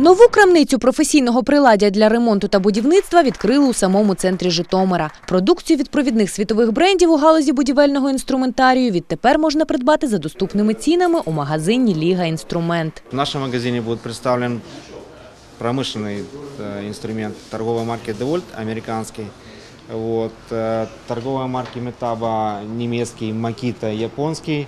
Нову крамницю професійного приладдя для ремонту та будівництва відкрили у самому центрі Житомира. Продукцію від провідних світових брендів у галузі будівельного інструментарію відтепер можна придбати за доступними цінами у магазині Ліга Інструмент. В нашем магазине будет представлен промышленный э, инструмент торговой марки DeWalt, американский. Вот, э, торговой марки Metabo немецкий, Makita японский.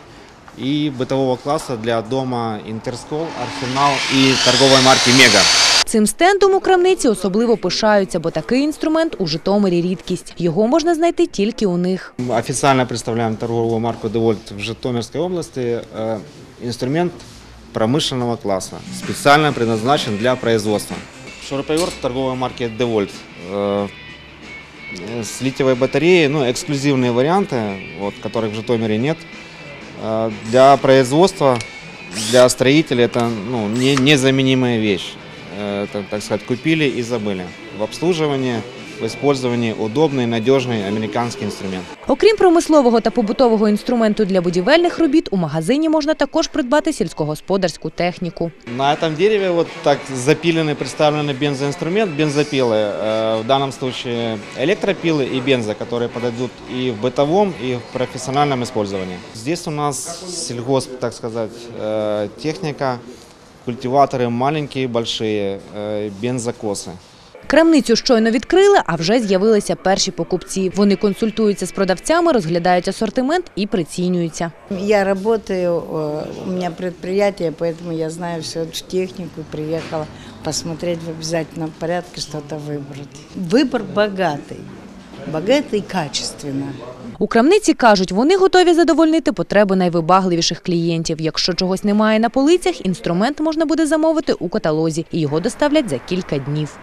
И бытового класса для дома Интерскол, Арсенал и торговой марки Мега. Цим стендом у крамниці особливо пишаються, бо такий інструмент у Житомирі рідкість. Його можна знайти тільки у них. Мы Официально представляем торговую марку DeWalt в Житомирской области. Э, Инструмент промышленного класса, специально предназначен для производства. Шуруповерт торговой марки DeWalt э, с литиевой батареей, ну, эксклюзивные варианты, вот, которых в Житомире нет. Э, Для производства, для строителей это ну, не, незаменимая вещь. Э, Это, так сказать, купили и забыли. В обслуживании, в использовании удобный, надежный американский инструмент. Окрім промислового та побутового інструменту для будівельних робіт, у магазині можна також придбати сільськогосподарську техніку. На этом дереве вот так запиленный, представленный бензоинструмент, бензопилы. Э, В данном случае электропилы и бензо, которые подойдут и в бытовом, и в профессиональном использовании. Здесь у нас сельгосп, так сказать, э, техника, культиваторы маленькие и большие, э, бензокосы. Крамницю щойно відкрили, а вже з'явилися перші покупці. Вони консультуються з продавцями, розглядають асортимент і прицінюються. Я работаю, э, у меня предприятие, поэтому я знаю всю эту технику. Приехала посмотреть в обязательном порядке, что-то выбрать. Выбор богатый, богатый и качественно. У крамниці кажуть, вони готові задовольнити потреби найвибагливіших клієнтів. Якщо чогось немає на полицях, інструмент можна буде замовити у каталозі, і його доставлять за кілька днів.